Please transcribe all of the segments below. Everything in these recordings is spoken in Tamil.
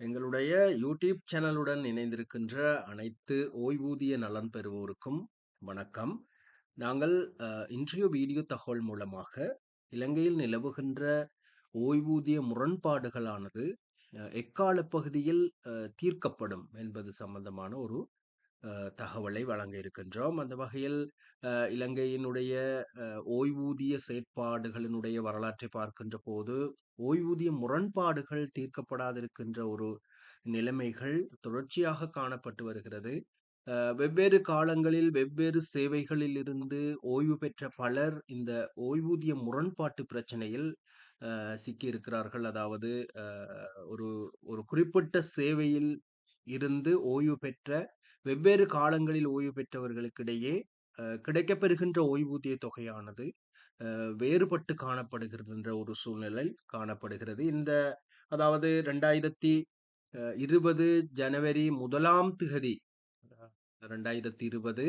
எங்களுடைய யூடியூப் சேனலுடன் இணைந்திருக்கின்ற அனைத்து ஓய்வூதிய நலன் பெறுவோருக்கும் வணக்கம். நாங்கள் இன்றைய வீடியோ தகவல் மூலமாக இலங்கையில் நிலவுகின்ற ஓய்வூதிய முரண்பாடுகளானது எக்கால பகுதியில் தீர்க்கப்படும் என்பது சம்பந்தமான ஒரு தகவலை வழங்க இருக்கின்றோம். அந்த வகையில் இலங்கையினுடைய ஓய்வூதிய செயற்பாடுகளினுடைய வரலாற்றை பார்க்கின்ற போது ஓய்வூதிய முரண்பாடுகள் தீர்க்கப்படாதிருக்கின்ற ஒரு நிலைமைகள் தொடர்ச்சியாக காணப்பட்டு வருகிறது. வெவ்வேறு காலங்களில் வெவ்வேறு சேவைகளில் இருந்து ஓய்வு பெற்ற பலர் இந்த ஓய்வூதிய முரண்பாட்டு பிரச்சனையில் சிக்கியிருக்கிறார்கள். அதாவது ஒரு ஒரு குறிப்பிட்ட சேவையில் இருந்து ஓய்வு பெற்ற வெவ்வேறு காலங்களில் ஓய்வு பெற்றவர்களுக்கிடையே கிடைக்கப்பெறுகின்ற ஓய்வூதிய தொகையானது வேறுபட்டு காணப்படுகின்ற ஒரு சூழ்நிலை காணப்படுகிறது. இந்த அதாவது ரெண்டாயிரத்தி இருபது ஜனவரி முதலாம் திகதி ரெண்டாயிரத்தி இருபது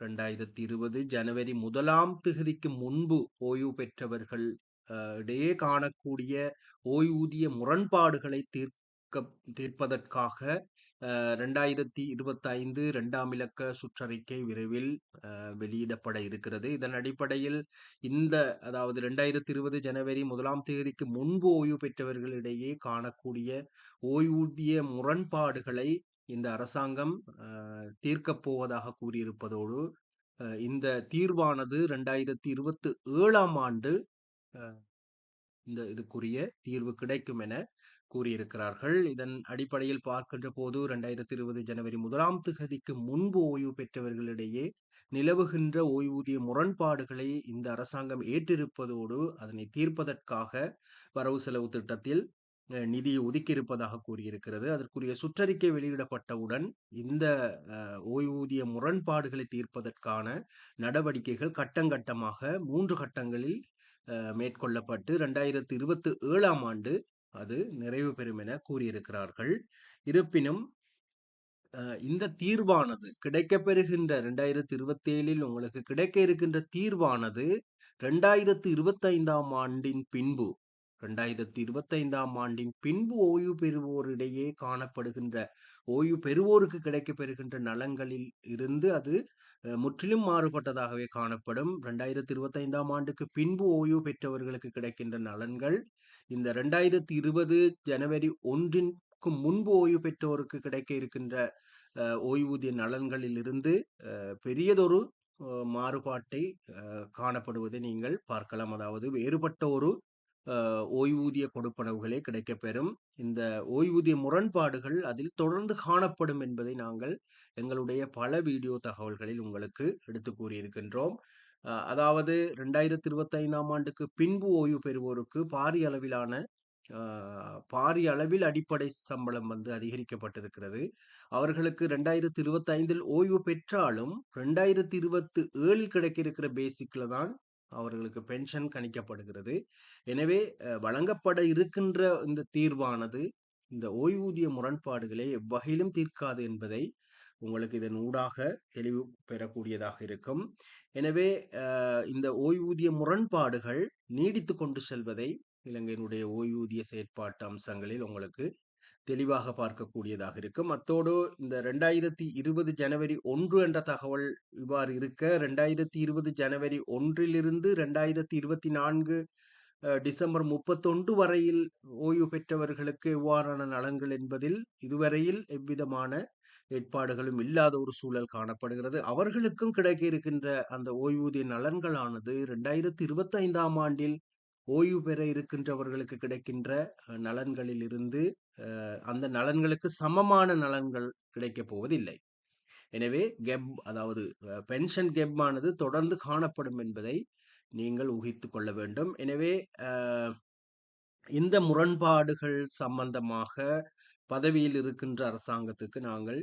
ரெண்டாயிரத்தி இருபது ஜனவரி முதலாம் திகதிக்கு முன்பு ஓய்வு பெற்றவர்கள் அஹ், இடையே காணக்கூடிய ஓய்வூதிய முரண்பாடுகளை தீர்க்க தீர்ப்பதற்காக அஹ், ரெண்டாயிரத்தி இருபத்தைந்து இரண்டாம் இலக்க சுற்றறிக்கை விரைவில் அஹ், வெளியிடப்பட இருக்கிறது. இதன் அடிப்படையில் இந்த அதாவது ரெண்டாயிரத்தி இருபது ஜனவரி முதலாம் தேதிக்கு முன்பு ஓய்வு பெற்றவர்களிடையே காணக்கூடிய ஓய்வூதிய முரண்பாடுகளை இந்த அரசாங்கம் அஹ், தீர்க்கப் போவதாக கூறியிருப்பதோடு இந்த தீர்வானது ரெண்டாயிரத்தி இருபத்தி ஏழாம் ஆண்டு அஹ், இந்த இதுக்குரிய தீர்வு கிடைக்கும் என கூறியிருக்கிறார்கள். இதன் அடிப்படையில் பார்க்கின்ற போது இரண்டாயிரத்தி இருபது ஜனவரி முதலாம் திகதிக்கு முன்பு ஓய்வு பெற்றவர்களிடையே நிலவுகின்ற ஓய்வூதிய முரண்பாடுகளை இந்த அரசாங்கம் ஏற்றிருப்பதோடு அதனை தீர்ப்பதற்காக வரவு செலவு திட்டத்தில் நிதியை ஒதுக்கியிருப்பதாக கூறியிருக்கிறது. அதற்குரிய சுற்றறிக்கை வெளியிடப்பட்டவுடன் இந்த ஓய்வூதிய முரண்பாடுகளை தீர்ப்பதற்கான நடவடிக்கைகள் கட்டங்கட்டமாக மூன்று கட்டங்களில் மேற்கொள்ளப்பட்டு ரெண்டாயிரத்தி இருபத்தி ஏழாம் ஆண்டு அது நிறைவு பெறும் என கூறியிருக்கிறார்கள். இருப்பினும் இந்த தீர்வானது கிடைக்கப்பெறுகின்ற ரெண்டாயிரத்தி இருபத்தி ஏழில் உங்களுக்கு கிடைக்க இருக்கின்ற தீர்வானது ரெண்டாயிரத்தி இருபத்தைந்தாம் ஆண்டின் பின்பு ரெண்டாயிரத்தி இருபத்தைந்தாம் ஆண்டின் பின்பு ஓய்வு பெறுவோரிடையே காணப்படுகின்ற ஓய்வு பெறுவோருக்கு கிடைக்கப் பெறுகின்ற நலங்களில் இருந்து அது முற்றிலும் மாறுபட்டதாகவே காணப்படும். ரெண்டாயிரத்தி இருபத்தைந்தாம் ஆண்டுக்கு பின்பு ஓய்வு பெற்றவர்களுக்கு கிடைக்கின்ற நலன்கள் இந்த ரெண்டாயிரத்தி இருபது ஜனவரி ஒன்றிற்கு முன்பு ஓய்வு பெற்றோருக்கு கிடைக்க இருக்கின்ற ஓய்வூதிய நலன்களில் இருந்து பெரியதொரு மாறுபாட்டை காணப்படுவதை நீங்கள் பார்க்கலாம். அதாவது வேறுபட்ட ஒரு ஓய்வூதிய கொடுப்பனவுகளே கிடைக்கப்பெறும். இந்த ஓய்வூதிய முரண்பாடுகள் அதில் தொடர்ந்து காணப்படும் என்பதை நாங்கள் எங்களுடைய பல வீடியோ தகவல்களில் உங்களுக்கு எடுத்து கூறியிருக்கின்றோம். அதாவது ரெண்டாயிரத்தி இருபத்தி ஐந்தாம் ஆண்டுக்கு பின்பு ஓய்வு பெறுவோருக்கு பாரிய அளவிலான பாரிய அளவில் அடிப்படை சம்பளம் வந்து அதிகரிக்கப்பட்டிருக்கிறது. அவர்களுக்கு ரெண்டாயிரத்தி இருபத்தி ஐந்தில் ஓய்வு பெற்றாலும் ரெண்டாயிரத்தி இருபத்தி ஏழில் கிடைக்க இருக்கிற பேசிக்ல தான் அவர்களுக்கு பென்ஷன் கணிக்கப்படுகிறது. எனவே வழங்கப்பட இருக்கின்ற இந்த தீர்வானது இந்த ஓய்வூதிய முரண்பாடுகளை எவ்வகையிலும் தீர்க்காது என்பதை உங்களுக்கு இதன் ஊடாக தெளிவு பெறக்கூடியதாக இருக்கும். எனவே இந்த ஓய்வூதிய முரண்பாடுகள் நீடித்து கொண்டு செல்வதை இலங்கையினுடைய ஓய்வூதிய செயற்பாட்டு அம்சங்களில் உங்களுக்கு தெளிவாக பார்க்கக்கூடியதாக இருக்கும். அத்தோடு இந்த ரெண்டாயிரத்தி இருபது ஜனவரி ஒன்று என்ற தகவல் இவ்வாறு இருக்க ரெண்டாயிரத்தி இருபது ஜனவரி ஒன்றிலிருந்து ரெண்டாயிரத்தி இருபத்தி நான்கு டிசம்பர் முப்பத்தொன்று வரையில் ஓய்வு பெற்றவர்களுக்கு எவ்வாறான நலன்கள் என்பதில் இதுவரையில் எவ்விதமான ஏற்பாடுகளும் இல்லாத ஒரு சூழல் காணப்படுகிறது. அவர்களுக்கும் கிடைக்க இருக்கின்ற அந்த ஓய்வூதிய நலன்களானது ரெண்டாயிரத்தி இருபத்தி ஐந்தாம் ஆண்டில் ஓய்வு பெற இருக்கின்றவர்களுக்கு கிடைக்கின்ற நலன்களில் இருந்து அந்த நலன்களுக்கு சமமான நலன்கள் கிடைக்கப் போவதில்லை. எனவே கெப் அதாவது பென்ஷன் கெப் ஆனது தொடர்ந்து காணப்படும் என்பதை நீங்கள் ஊகித்து கொள்ள வேண்டும். எனவே இந்த முரண்பாடுகள் சம்பந்தமாக பதவியில் இருக்கின்ற அரசாங்கத்துக்கு நாங்கள்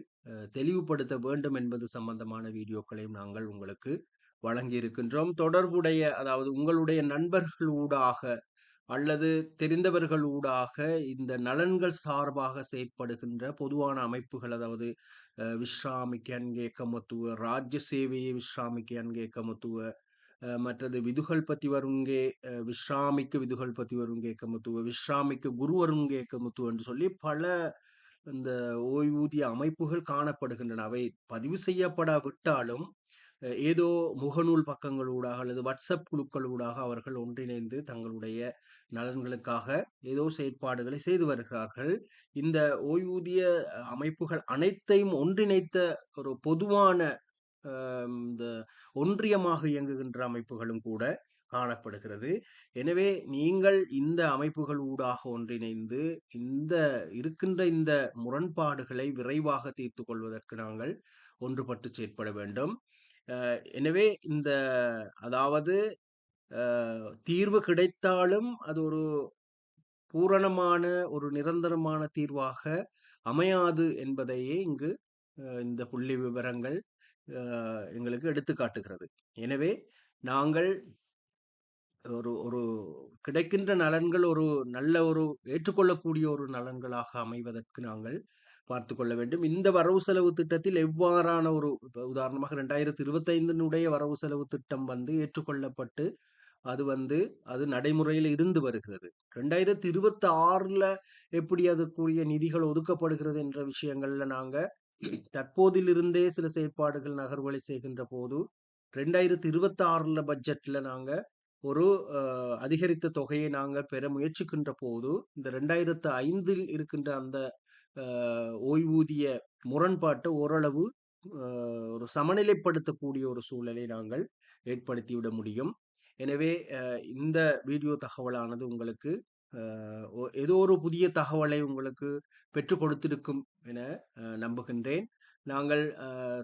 தெளிவுபடுத்த வேண்டும் என்பது சம்பந்தமான வீடியோக்களையும் நாங்கள் உங்களுக்கு வழங்கி இருக்கின்றோம் தொடர்புடைய அதாவது உங்களுடைய நண்பர்கள் ஊடாக அல்லது தெரிந்தவர்கள் ஊடாக இந்த நலன்கள் சார்பாக செயற்படுகின்ற பொதுவான அமைப்புகள் அதாவது அஹ், விஸ்ராமிக்க கமத்துவ ராஜ்ய சேவையை விஸ்ராமிக்க அன்கே கமத்துவ மற்றது விதுகள் பற்றி வருங்கே விஸ்ராமிக்கு விதுகள் பற்றி வருங்கே கமுத்துவ விஸ்ராமிக்கு குரு வருங்கே கமுத்துவ என்று சொல்லி பல இந்த ஓய்வூதிய அமைப்புகள் காணப்படுகின்றன. அவை பதிவு செய்யப்படாவிட்டாலும் ஏதோ முகநூல் பக்கங்களூடாக அல்லது வாட்ஸ்அப் குழுக்களூடாக அவர்கள் ஒன்றிணைந்து தங்களுடைய நலன்களுக்காக ஏதோ செயற்பாடுகளை செய்து வருகிறார்கள். இந்த ஓய்வூதிய அமைப்புகள் அனைத்தையும் ஒன்றிணைத்த ஒரு பொதுவான இந்த ஒன்றியமாக இயங்குகின்ற அமைப்புகளும் கூட காணப்படுகிறது. எனவே நீங்கள் இந்த அமைப்புகள் ஊடாக ஒன்றிணைந்து இந்த இருக்கின்ற இந்த முரண்பாடுகளை விரைவாக தீர்த்து கொள்வதற்கு நாங்கள் ஒன்றுபட்டு செயற்பட வேண்டும். எனவே இந்த அதாவது தீர்வு கிடைத்தாலும் அது ஒரு பூரணமான ஒரு நிரந்தரமான தீர்வாக அமையாது என்பதையே இங்கு இந்த புள்ளி விவரங்கள் எங்களுக்கு எடுத்து காட்டுகிறது. எனவே நாங்கள் ஒரு ஒரு கிடைக்கின்ற நலன்கள் ஒரு நல்ல ஒரு ஏற்றுக்கொள்ளக்கூடிய ஒரு நலன்களாக அமைவதற்கு நாங்கள் பார்த்து கொள்ள வேண்டும். இந்த வரவு செலவு திட்டத்தில் எவ்வாறான ஒரு உதாரணமாக ரெண்டாயிரத்தி இருபத்தைந்தினுடைய வரவு செலவு திட்டம் வந்து ஏற்றுக்கொள்ளப்பட்டு அது வந்து அது நடைமுறையில் இருந்து வருகிறது. ரெண்டாயிரத்தி இருபத்தி ஆறுல எப்படி அதற்குரிய நிதிகள் ஒதுக்கப்படுகிறது என்ற விஷயங்கள்ல நாங்க தற்போதிலிருந்தே சில செயற்பாடுகள் நகர்வழி செய்கின்ற போது ரெண்டாயிரத்தி இருபத்தி ஆறுல பட்ஜெட்ல நாங்க ஒரு அதிகரித்த தொகையை நாங்கள் பெற முயற்சிக்கின்ற போது இந்த ரெண்டாயிரத்து ஐந்தில் இருக்கின்ற அந்த ஓய்வூதிய முரண்பாட்டை ஓரளவு ஒரு சமநிலைப்படுத்தக்கூடிய ஒரு சூழலை நாங்கள் ஏற்படுத்திவிட முடியும். எனவே இந்த வீடியோ தகவலானது உங்களுக்கு ஏதோ ஒரு புதிய தகவலை உங்களுக்கு பெற்றுக் கொடுத்திருக்கும் என நம்புகின்றேன். நாங்கள்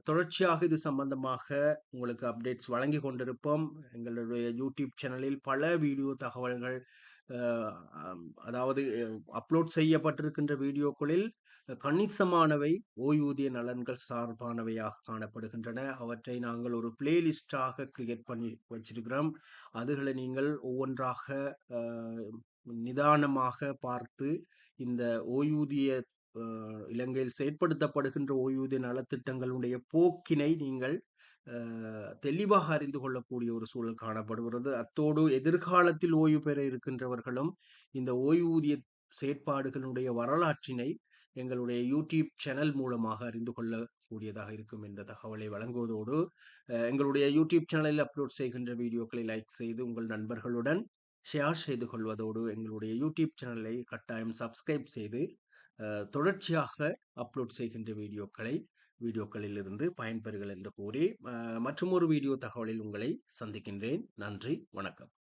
தொடர்ச்சியாக இது சம்பந்தமாக உங்களுக்கு அப்டேட்ஸ் வழங்கி கொண்டிருப்போம். எங்களுடைய யூடியூப் சேனலில் பல வீடியோ தகவல்கள் அதாவது அப்லோட் செய்யப்பட்டிருக்கின்ற வீடியோக்களில் கணிசமானவை ஓய்வூதிய நலன்கள் சார்பானவையாக காணப்படுகின்றன. அவற்றை நாங்கள் ஒரு பிளேலிஸ்டாக கிரியேட் பண்ணி வச்சிருக்கிறோம். அதுகளை நீங்கள் ஒவ்வொன்றாக நிதானமாக பார்த்து இந்த ஓய்வூதிய இலங்கையில் செயற்படுத்தப்படுகின்ற ஓய்வூதிய நலத்திட்டங்களுடைய போக்கினை நீங்கள் தெளிவாக அறிந்து கொள்ளக்கூடிய ஒரு சூழல் காணப்படுகிறது. அத்தோடு எதிர்காலத்தில் ஓய்வு பெற இருக்கின்றவர்களும் இந்த ஓய்வூதிய செயற்பாடுகளுடைய வரலாற்றினை எங்களுடைய யூடியூப் சேனல் மூலமாக அறிந்து கொள்ளக்கூடியதாக இருக்கும் என்ற தகவலை வழங்குவதோடு எங்களுடைய யூடியூப் சேனலில் அப்லோட் செய்கின்ற வீடியோக்களை லைக் செய்து உங்கள் நண்பர்களுடன் ஷேர் செய்து கொள்வதோடு எங்களுடைய யூடியூப் சேனலை கட்டாயம் சப்ஸ்கிரைப் செய்து தொடர்ச்சியாக அப்லோட் செய்கின்ற வீடியோக்களை வீடியோக்களில் இருந்து பயன்பெறுகள் என்று கூறி மற்றும் ஒரு வீடியோ தகவலில் உங்களை சந்திக்கின்றேன். நன்றி வணக்கம்.